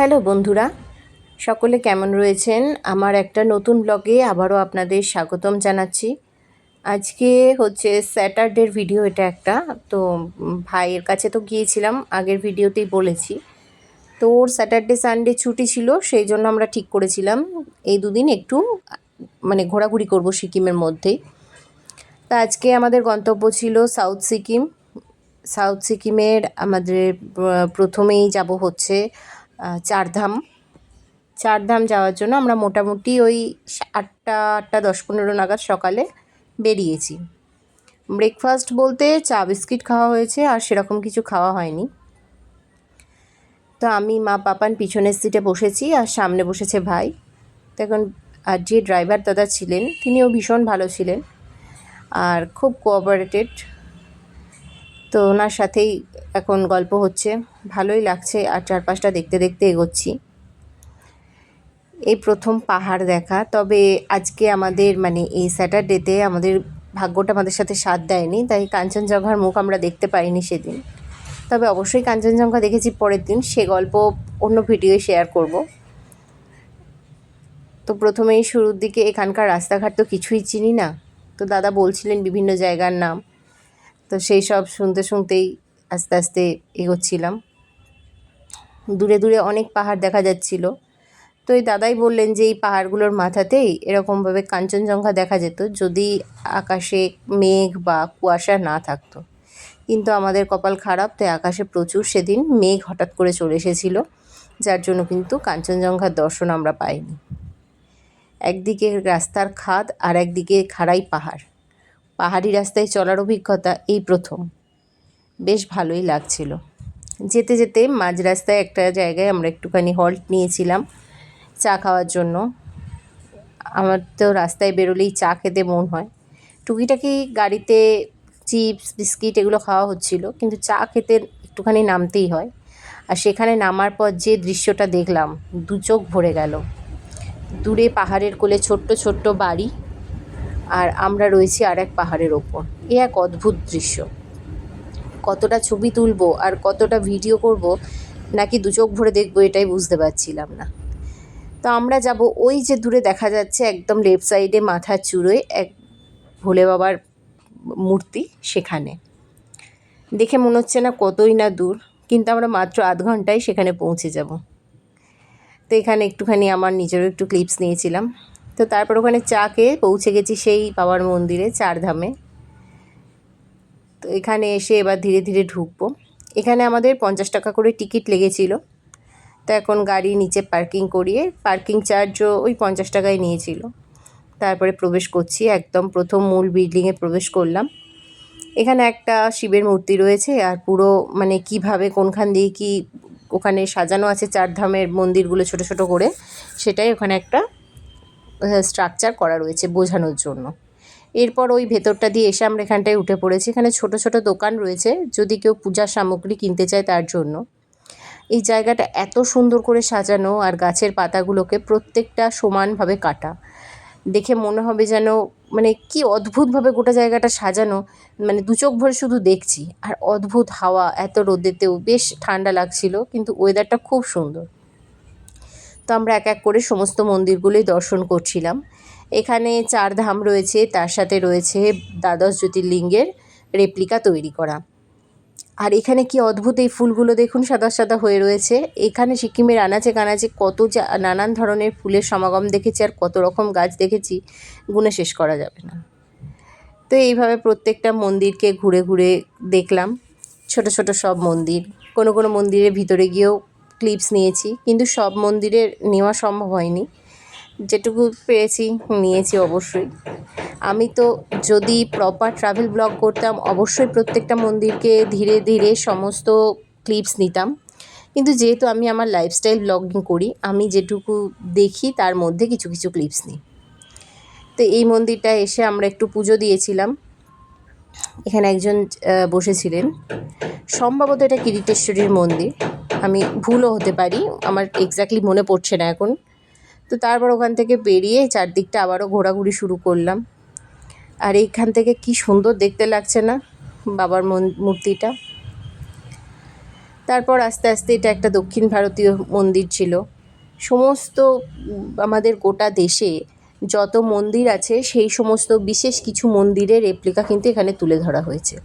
Hello বন্ধুরা, সকলে কেমন রয়েছেন? আমার একটা নতুন ব্লগে আবারও আপনাদের স্বাগতম জানাচ্ছি। আজকে হচ্ছে স্যাটারডের ভিডিও এটা একটা, তো ভাইয়ের কাছে তো গিয়েছিলাম, আগের ভিডিওতেই বলেছি। তো ওর স্যাটারডে সানডে ছুটি ছিল, সেই জন্য আমরা ঠিক করেছিলাম। এই দুদিন একটু মানে ঘোরাঘুরি করব সিকিমের মধ্যেই। তা আজকে আমাদের গন্তব্য ছিল সাউথ সিকিম। সাউথ সিকিমের আমাদের প্রথমেই যাব হচ্ছে চারধাম। চারধাম যাওয়ার জন্য আমরা মোটামুটি ওই আটটা আটটা, দশ, পনেরো নাগাদ সকালে বেরিয়েছি। ব্রেকফাস্ট বলতে চা, বিস্কিট খাওয়া হয়েছে আর সেরকম কিছু খাওয়া হয়নি। তো আমি, মা, পাপান পিছনের সিটে বসেছি আর সামনে বসেছে ভাই। তখন আর যে ড্রাইভার দাদা ছিলেন, তিনিও ভীষণ ভালো ছিলেন। আর খুব কোঅপারেটেড তো ওনার সাথেই এখন গল্প হচ্ছে। ভালোই লাগছে আর চারপাশটা দেখতে দেখতে এগোচ্ছি। এই প্রথম পাহাড় দেখা। তবে আজকে আমাদের মানে এই স্যাটারডেতে আমাদের ভাগ্যটা আমাদের সাথে সাথ দেয়নি, তাই কাঞ্চনজঙ্ঘার মুখ আমরা দেখতে পাইনি সেদিন। তবে অবশ্যই কাঞ্চনজঙ্ঘা দেখেছি পরের দিন, সে গল্প অন্য ভিডিওয়ে শেয়ার করব। তো প্রথমেই শুরুর দিকে এখানকার রাস্তাঘাট তো কিছুই চিনি না। তো দাদা বলছিলেন বিভিন্ন জায়গার নাম। তো সেই সব শুনতে শুনতেই আস্তে আস্তে এগোচ্ছিলাম। দূরে দূরে অনেক পাহাড় দেখা যাচ্ছিল। তো এই দাদাই বললেন যে এই পাহাড়গুলোর মাথাতেই এরকমভাবে কাঞ্চনজঙ্ঘা দেখা যেত, যদি আকাশে মেঘ বা কুয়াশা না থাকতো। কিন্তু আমাদের কপাল খারাপ, তাই আকাশে প্রচুর সেদিন মেঘ হঠাৎ করে চলে এসেছিল, যার জন্য কিন্তু কাঞ্চনজঙ্ঘার দর্শন আমরা পাইনি। একদিকে রাস্তার খাদ আর একদিকে খাড়াই পাহাড়। পাহাড়ি রাস্তায় চলার অভিজ্ঞতা এই প্রথম। বেশ ভালোই লাগছিল। যেতে যেতে মাঝ রাস্তায় একটা জায়গায় আমরা একটুখানি হল্ট নিয়েছিলাম চা খাওয়ার জন্য। আমার তো রাস্তায় বেরোলেই চা খেতে মন হয়। টুকিটাকি গাড়িতে চিপস, বিস্কিট এগুলো খাওয়া হচ্ছিল, কিন্তু চা খেতে একটুখানি নামতেই হয়। আর সেখানে নামার পর যে দৃশ্যটা দেখলাম, দু চোখ ভরে গেল। দূরে পাহাড়ের কোলে ছোট্ট ছোট্ট বাড়ি আর আমরা রয়েছি আর এক পাহাড়ের ওপর। এ এক অদ্ভুত দৃশ্য। কতটা ছবি তুলবো আর কতটা ভিডিও করব, নাকি দু চোখ ভরে দেখব এটাই বুঝতে পারছিলাম না। তো আমরা যাব ওই যে দূরে দেখা যাচ্ছে একদম লেফট সাইডে মাথার চূড়োয় এক ভোলে বাবার মূর্তি সেখানে। দেখে মনে হচ্ছে না কতই না দূর, কিন্তু আমরা মাত্র আধ ঘন্টায় সেখানে পৌঁছে যাব। তো এখানে একটুখানি আমার নিজেরও একটু ক্লিপস নিয়েছিলাম। তো তারপর ওখানে চা খেয়ে পৌঁছে গেছি সেই বাবার মন্দিরে চারধামে। তো এখানে এসে এবার ধীরে ধীরে ঢুকবো। এখানে আমাদের পঞ্চাশ টাকা করে টিকিট লেগেছিল। তো এখন গাড়ি নিচে পার্কিং করিয়ে পার্কিং চার্জও ওই পঞ্চাশ টাকায় নিয়েছিল। তারপরে প্রবেশ করছি, একদম প্রথম মূল বিল্ডিংয়ে প্রবেশ করলাম। এখানে একটা শিবের মূর্তি রয়েছে আর পুরো মানে কীভাবে কোনখান দিয়ে কি ওখানে সাজানো আছে চারধামের মন্দিরগুলো ছোট ছোট করে, সেটাই ওখানে একটা স্ট্রাকচার করা রয়েছে বোঝানোর জন্য। এরপর ওই ভেতরটা দিয়ে এসে আমরা এখানটায় উঠে পড়েছি। এখানে ছোট ছোট দোকান রয়েছে, যদি কেউ পূজার সামগ্রী কিনতে চায় তার জন্য। এই জায়গাটা এত সুন্দর করে সাজানো আর গাছের পাতাগুলোকে প্রত্যেকটা সমানভাবে কাটা। দেখে মনে হবে যেন মানে কি অদ্ভুতভাবে গোটা জায়গাটা সাজানো। মানে দু চোখ ভরে শুধু দেখছি। আর অদ্ভুত হাওয়া, এত রোদেতেও বেশ ঠান্ডা লাগছিল, কিন্তু ওয়েদারটা খুব সুন্দর। তো আমরা এক এক করে সমস্ত মন্দিরগুলোই দর্শন করছিলাম। এখানে চার ধাম রয়েছে, তার সাথে রয়েছে দ্বাদশ জ্যোতির্লিঙ্গের রেপ্লিকা তৈরি করা। আর এখানে কি অদ্ভুত এই ফুলগুলো দেখুন, সাদা সাদা হয়ে রয়েছে। এখানে সিকিমের আনাচে কানাচে কত যা, নানান ধরনের ফুলের সমাগম দেখেছি আর কত রকম গাছ দেখেছি গুণে শেষ করা যাবে না। তো এইভাবে প্রত্যেকটা মন্দিরকে ঘুরে ঘুরে দেখলাম। ছোট ছোট সব মন্দির, কোনো কোনো মন্দিরের ভিতরে গিয়েও ক্লিপস নিয়েছি, কিন্তু সব মন্দিরের নেওয়া সম্ভব হয়নি। যেটুকু পেরেছি নিয়েছি অবশ্যই। আমি তো যদি প্রপার ট্রাভেল ব্লগ করতাম, অবশ্যই প্রত্যেকটা মন্দিরকে ধীরে ধীরে সমস্ত ক্লিপস নিতাম। কিন্তু যেহেতু আমি আমার লাইফস্টাইল ব্লগিং করি, আমি যেটুকু দেখি তার মধ্যে কিছু কিছু ক্লিপস নিই। তো এই মন্দিরটা এসে আমরা একটু পুজো দিয়েছিলাম। এখানে একজন বসেছিলেন। সম্ভবত এটা কিরিটেশ্বরীর মন্দির। আমি ভুলও হতে পারি, আমার এক্স্যাক্টলি মনে পড়ছে না এখন। তো তারপর ওখান থেকে বেরিয়ে চারদিকটা আবারও ঘোরাঘুরি শুরু করলাম। আর এইখান থেকে কি সুন্দর দেখতে লাগছে না বাবার মূর্তিটা। তারপর আস্তে আস্তে এটা একটা দক্ষিণ ভারতীয় মন্দির ছিল। সমস্ত আমাদের গোটা দেশে যত মন্দির আছে, সেই সমস্ত বিশেষ কিছু মন্দিরের রেপ্লিকা কিন্তু এখানে তুলে ধরা হয়েছে।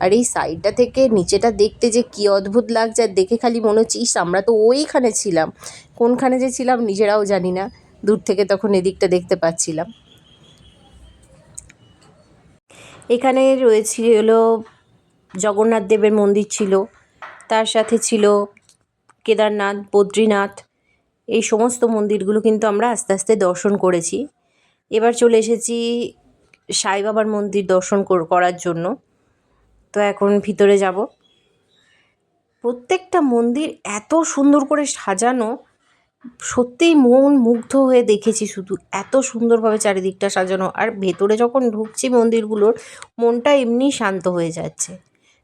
আর এই সাইডটা থেকে নিচেটা দেখতে যে কী অদ্ভুত লাগছে, আর দেখে খালি মনে হচ্ছে, ইস, আমরা তো ওইখানে ছিলাম। কোনখানে যে ছিলাম নিজেরাও জানি না। দূর থেকে তখন এদিকটা দেখতে পাচ্ছিলাম। এখানে রয়েছিল জগন্নাথ দেবের মন্দির ছিল। তার সাথে ছিল কেদারনাথ, বদ্রীনাথ। এই সমস্ত মন্দিরগুলো কিন্তু আমরা আস্তে আস্তে দর্শন করেছি। এবার চলে এসেছি সাই বাবার মন্দির দর্শন করার জন্য। তো এখন ভিতরে যাব। প্রত্যেকটা মন্দির এত সুন্দর করে সাজানো, সত্যিই মন মুগ্ধ হয়ে দেখেছি শুধু। এত সুন্দরভাবে চারিদিকটা সাজানো। আর ভেতরে যখন ঢুকছি মন্দিরগুলোর, মনটা এমনি শান্ত হয়ে যাচ্ছে।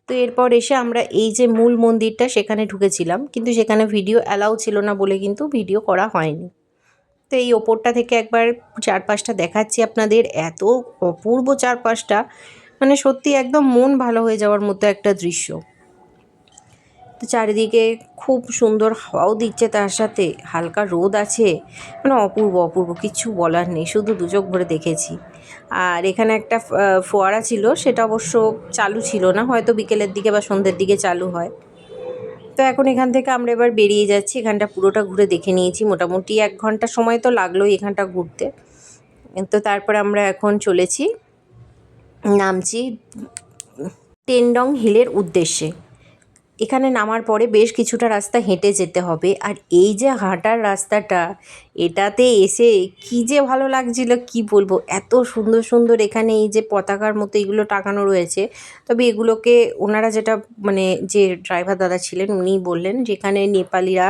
তো এরপর এসে আমরা এই যে মূল মন্দিরটা, সেখানে ঢুকেছিলাম। কিন্তু সেখানে ভিডিও অ্যালাউ ছিল না বলে কিন্তু ভিডিও করা হয়নি। তো এই ওপরটা থেকে একবার চারপাশটা দেখাচ্ছি আপনাদের। এত অপূর্ব চারপাশটা। মানে সত্যি একদম মন ভালো হয়ে যাওয়ার মতো একটা দৃশ্য। তো চারিদিকে খুব সুন্দর হাওয়াও দিচ্ছে তার সাথে। হালকা রোদ আছে। মানে অপূর্ব অপূর্ব। কিছু বলার নেই। শুধু দু চোখ ভরে দেখেছি। আর এখানে একটা ফোয়ারা ছিল। সেটা অবশ্য চালু ছিল না। হয়তো বিকেলের দিকে বা সন্ধ্যের দিকে চালু হয়। তো এখন এখান থেকে আমরা এবার বেরিয়ে যাচ্ছি। এখানটা পুরোটা ঘুরে দেখে নিয়েছি। মোটামুটি এক ঘণ্টা সময় তো লাগলোই এখানটা ঘুরতে। তো তারপরে আমরা এখন চলেছি, নামছি টেন্ডং হিলের উদ্দেশ্যে। এখানে নামার পরে বেশ কিছুটা রাস্তা হেঁটে যেতে হবে। আর এই যে হাঁটার রাস্তাটা, এটাতে এসে কি যে ভালো লাগছিল, কি বলব? এত সুন্দর সুন্দর এখানে এই যে পতাকার মতো এগুলো টাঙানো রয়েছে। তবে এগুলোকে ওনারা যেটা মানে যে ড্রাইভার দাদা ছিলেন, উনি বললেন যেখানে নেপালিরা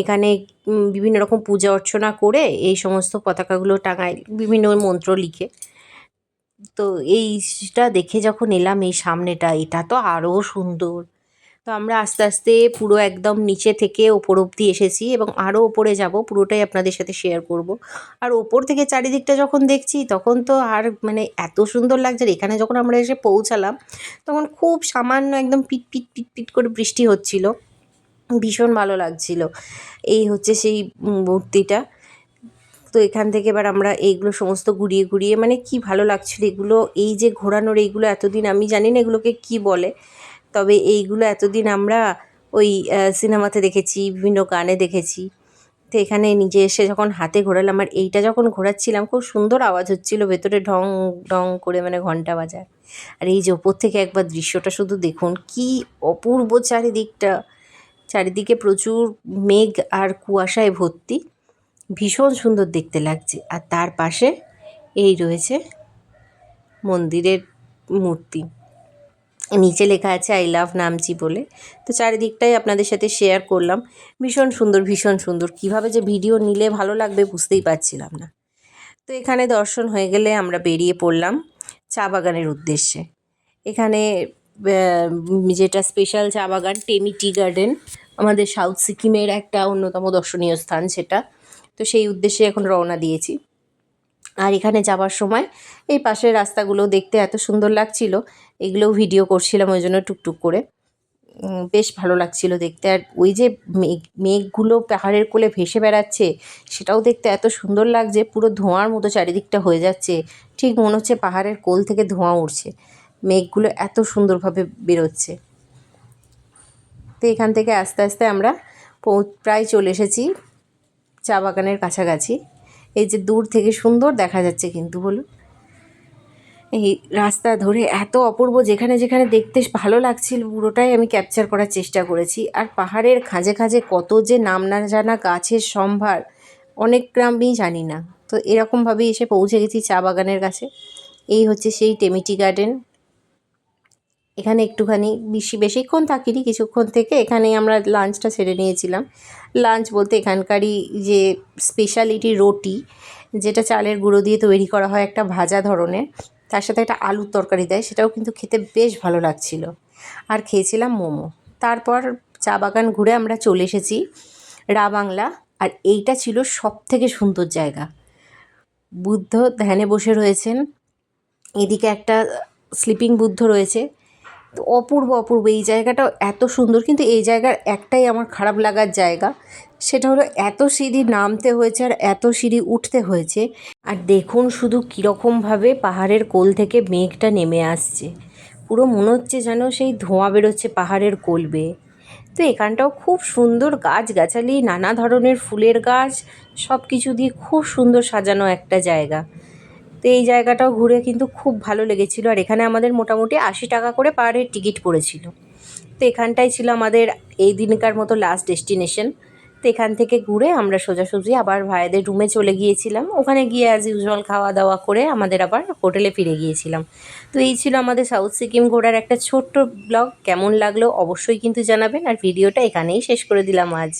এখানে বিভিন্ন রকম পূজা অর্চনা করে এই সমস্ত পতাকাগুলো টাঙায়, বিভিন্ন মন্ত্র লিখে। তো এইটা দেখে যখন এলাম, এই সামনেটা, এটা তো আরও সুন্দর। তো আমরা আস্তে আস্তে পুরো একদম নিচে থেকে ওপর অবধি এসেছি এবং আরও ওপরে যাব, পুরোটাই আপনাদের সাথে শেয়ার করব। আর ওপর থেকে চারিদিকটা যখন দেখছি, তখন তো আর মানে এত সুন্দর লাগছে আর এখানে যখন আমরা এসে পৌঁছালাম, তখন খুব সামান্য একদম পিট পিট পিট পিট করে বৃষ্টি হচ্ছিল। ভীষণ ভালো লাগছিল। এই হচ্ছে সেই মূর্তিটা। তো এখান থেকে এবার আমরা এইগুলো সমস্ত ঘুরিয়ে ঘুরিয়ে মানে কি ভালো লাগছিল এগুলো, এই যে ঘোরানোর এইগুলো এতদিন আমি জানি না এগুলোকে কি বলে। তবে এইগুলো এতদিন আমরা ওই সিনেমাতে দেখেছি, বিভিন্ন গানে দেখেছি। তো এখানে নিজে এসে যখন হাতে ঘোরালাম, আর এইটা যখন ঘোরাচ্ছিলাম, খুব সুন্দর আওয়াজ হচ্ছিল, ভেতরে ঢং ঢং করে মানে ঘণ্টা বাজায়। আর এই যে ওপর থেকে একবার দৃশ্যটা শুধু দেখুন, কি অপূর্ব চারিদিকটা। চারিদিকে প্রচুর মেঘ আর কুয়াশায় ভর্তি। ভীষণ সুন্দর দেখতে লাগছে। আর তার পাশে এই রয়েছে মন্দিরের মূর্তি। নিচে লেখা আছে আই লাভ নামচি বলে। তো চারিদিকটাই আপনাদের সাথে শেয়ার করলাম। ভীষণ সুন্দর ভীষণ সুন্দর। কীভাবে যে ভিডিও নিলে ভালো লাগবে বুঝতেই পারছিলাম না। তো এখানে দর্শন হয়ে গেলে আমরা বেরিয়ে পড়লাম চা বাগানের উদ্দেশ্যে। এখানে যেটা স্পেশাল চা বাগান টেমি টি গার্ডেন আমাদের সাউথ সিকিমের একটা অন্যতম দর্শনীয় স্থান সেটা। তো সেই উদ্দেশ্যে এখন রওনা দিয়েছি। আর এখানে যাওয়ার সময় এই পাশের রাস্তাগুলো দেখতে এত সুন্দর লাগছিল। এগুলোও ভিডিও করছিলাম, ওই জন্য টুকটুক করে। বেশ ভালো লাগছিল দেখতে। আর ওই যে মেঘ, মেঘগুলো পাহাড়ের কোলে ভেসে বেড়াচ্ছে, সেটাও দেখতে এত সুন্দর লাগছে। পুরো ধোঁয়ার মতো চারিদিকটা হয়ে যাচ্ছে। ঠিক মনে হচ্ছে পাহাড়ের কোল থেকে ধোঁয়া উঠছে মেঘগুলো এত সুন্দরভাবে বেরোচ্ছে। তো এখান থেকে আস্তে আস্তে আমরা প্রায় চলে এসেছি চা বাগানের কাছাকাছি। এই যে দূর থেকে সুন্দর দেখা যাচ্ছে কিন্তু, বলুন। এই রাস্তা ধরে এত অপূর্ব, যেখানে যেখানে দেখতে ভালো লাগছিল, পুরোটাই আমি ক্যাপচার করার চেষ্টা করেছি। আর পাহাড়ের খাঁজে খাঁজে কত যে নাম না জানা গাছের সম্ভার, অনেক গ্রামই জানি না। তো এরকমভাবেই এসে পৌঁছে গেছি চা বাগানের কাছে। এই হচ্ছে সেই টেমিটি গার্ডেন। এখানে একটুখানি বেশি বেশিক্ষণ থাকিনি, কিছুক্ষণ থেকে এখানে আমরা লাঞ্চটা সেরে নিয়েছিলাম। লাঞ্চ বলতে এখানকারই যে স্পেশালিটি রুটি, যেটা চালের গুঁড়ো দিয়ে তৈরি করা হয় একটা ভাজা ধরনের, তার সাথে একটা আলুর তরকারি দেয়, সেটাও কিন্তু খেতে বেশ ভালো লাগছিল। আর খেয়েছিলাম মোমো। তারপর চা বাগান ঘুরে আমরা চলে এসেছি রা বাংলা আর এইটা ছিল সব থেকে সুন্দর জায়গা। বুদ্ধ ধ্যানে বসে রয়েছেন, এদিকে একটা স্লিপিং বুদ্ধ রয়েছে অপূর্ব অপূর্ব। এই জায়গাটা এত সুন্দর, কিন্তু এই জায়গার একটাই আমার খারাপ লাগার জায়গা, সেটা হলো এত সিঁড়ি নামতে হয়েছে আর এত সিঁড়ি উঠতে হয়েছে। আর দেখুন শুধু কীরকমভাবে পাহাড়ের কোল থেকে মেঘটা নেমে আসছে। পুরো মনে হচ্ছে যেন সেই ধোঁয়া বেরোচ্ছে পাহাড়ের কোল বেয়ে। তো এখানটাও খুব সুন্দর গাছগাছালি, নানা ধরনের ফুলের গাছ সব কিছু দিয়ে খুব সুন্দর সাজানো একটা জায়গা। তো এই জায়গাটাও ঘুরে কিন্তু খুব ভালো লেগেছিলো। আর এখানে আমাদের মোটামুটি আশি টাকা করে পাহাড়ের টিকিট পড়েছিল। তো এখানটাই ছিল আমাদের এই দিনকার মতো লাস্ট ডেস্টিনেশন তো এখান থেকে ঘুরে আমরা সোজাসুজি আবার ভাইদের রুমে চলে গিয়েছিলাম। ওখানে গিয়ে অ্যাজ ইউজুয়াল খাওয়া দাওয়া করে আমাদের আবার হোটেলে ফিরে গিয়েছিলাম। তো এই ছিল আমাদের সাউথ সিকিম ঘোরার একটা ছোট্ট ব্লগ কেমন লাগল অবশ্যই কিন্তু জানাবেন। আর ভিডিওটা এখানেই শেষ করে দিলাম আজ।